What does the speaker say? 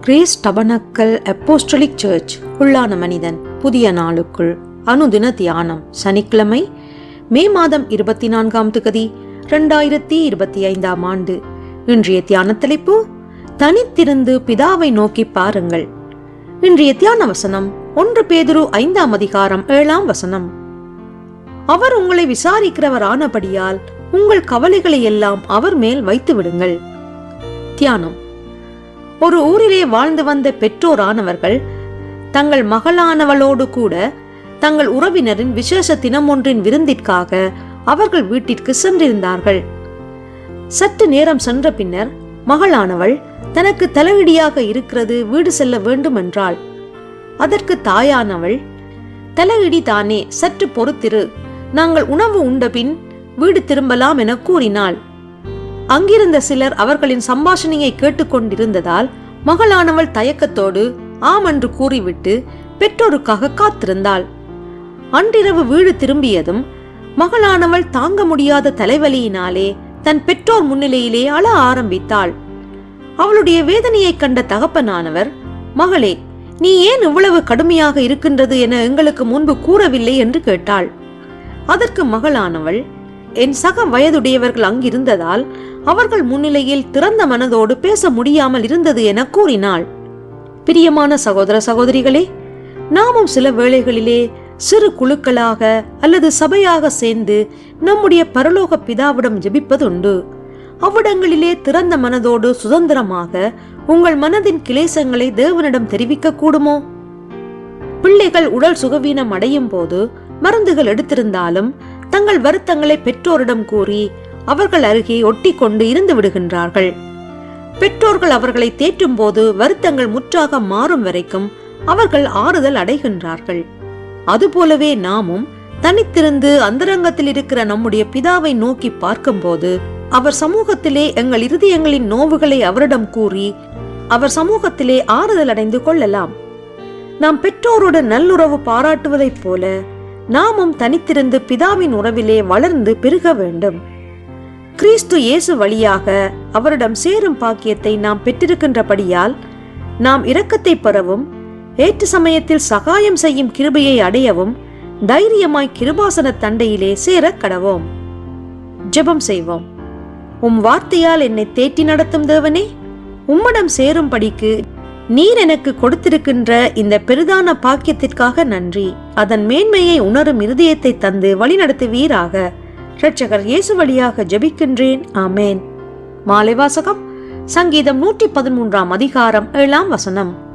Grace tabernacle apostolic search உள்ளான மனிதன் புதிய நாளுக்குள் அனுதின தியானம் சனிக்கிழமை மே மாதம் இருபத்தி நான்காம் திகதி ரெண்டாயிரத்தி இருபத்தி ஐந்தாம் ஆண்டு. இன்றைய தியான தலைப்பு தனித்திருந்து பிதாவை நோக்கி பாருங்கள். இன்றைய தியான வசனம் ஒன்று பேதுரு ஐந்தாம் அதிகாரம் ஏழாம் வசனம். அவர் உங்களை விசாரிக்கிறவர் ஆனபடியால் உங்கள் கவலைகளை எல்லாம் அவர் மேல் வைத்து விடுங்கள் தியானம் ஒரு ஊரிலே வாழ்ந்து வந்த பெற்றோரானவர்கள் தங்கள் மகளானவளோடு கூட தங்கள் உறவினரின் விசேஷ தினம் ஒன்றின் விருந்திற்காக அவர்கள் வீட்டிற்கு சென்றிருந்தார்கள். சற்று நேரம் சென்ற பின்னர் மகளானவள் தனக்கு தலையிடியாக இருக்கிறது வீடு செல்ல வேண்டும் என்றாள் அதற்கு தாயானவள் தலையிடி தானே சற்று பொறுத்திரு. நாங்கள் உணவு உண்டபின் வீடு திரும்பலாம் என கூறினாள். அங்கிருந்த சிலர் அவர்களின் சம்பாஷணையை கேட்டுக்கொண்டிருந்ததால் மகளானவள் தயக்கத்தோடு ஆம் என்று கூறிவிட்டு பெற்றோருக்காக காத்திருந்தாள். அன்றிரவு வீடு திரும்பியதும் மகளானவள் தாங்க முடியாத தலைவலியினாலே தன் பெற்றோர் முன்னிலையிலே அழ ஆரம்பித்தாள். அவளுடைய வேதனையைக் கண்ட தகப்பனானவர் மகளே நீ ஏன் இவ்வளவு கடுமையாக இருக்கின்றது என எங்களுக்கு முன்பு கூறவில்லை என்று கேட்டாள். அதற்கு மகளானவள் என் சக வயதுடையவர்கள் அங்கிருந்ததால் அவர்கள் முன்னிலையில் திறந்த மனதோடு பேச முடியாமல் இருந்தது என கூறினாள். பிரியமான சகோதர சகோதரிகளே நாமும் சில வேளைகளிலே சிறு குழுக்களாக அல்லது சபையாக சேர்ந்து நம்முடைய பரலோக பிதாவிடம் ஜெபிப்பதுண்டு. அவ்விடங்களிலே திறந்த மனதோடு சுதந்திரமாக உங்கள் மனதின் கிளேசங்களை தேவனிடம் தெரிவிக்க கூடுமோ பிள்ளைகள் உடல் சுகவீனம் அடையும் போது மருந்துகள் எடுத்திருந்தாலும் தங்கள் வருத்தங்களை பெற்றோரிடம் கூறி அவர்கள் அருகே ஒட்டி கொண்டு இருந்து விடுகின்றார்கள். பெற்றோர்கள் அவர்களை தேற்றும் போது வருத்தங்கள் முற்றாக மாறும் வரைக்கும் அவர்கள் ஆறுதல் அடைகின்றார்கள். அதுபோலவே நாமும் தனித்திருந்து அந்தரங்கத்தில் இருக்கிற நம்முடைய பிதாவை நோக்கி பார்க்கும்போது அவர் சமூகத்திலே எங்கள் இருதயங்களின் நோவுகளை அவரிடம் கூறி அவர் சமூகத்திலே ஆறுதல் அடைந்து கொள்ளலாம். நாம் பெற்றோரோடு நல்லுறவு பாராட்டுவதைப் போல நாமும் தனித்திருந்து பிதாவின் உறவிலே வளர்ந்து பெருக வேண்டும். கிறிஸ்து இயேசு வழியாக அவரிடம் சேரும் பாக்கியத்தை நாம் பெற்றிருக்கின்றபடியால் நாம் இரக்கத்தை பெறவும் ஏற்று சமயத்தில் சகாயம் செய்யும் கிருபையை அடையவும் தைரியமாய் கிருபாசன தண்டையிலே சேரக் கடவோம். ஜெபம் செய்வோம். உம் வார்த்தையால் என்னை தேற்றி நடத்தும் தேவனே உம்மிடம் சேரும்படிக்கு நீர் எனக்கு கொடுத்திருக்கின்ற இந்த பெரிதான பாக்கியத்திற்காக நன்றி. அதன் மேன்மையை உணரும் இருதயத்தை தந்து வழிநடத்துவீராக. இரட்சகர் இயேசு வழியாக ஜபிக்கின்றேன். ஆமேன். மாலை வாசகம் சங்கீதம் நூற்றி பதிமூன்றாம் அதிகாரம் ஏழாம் வசனம்.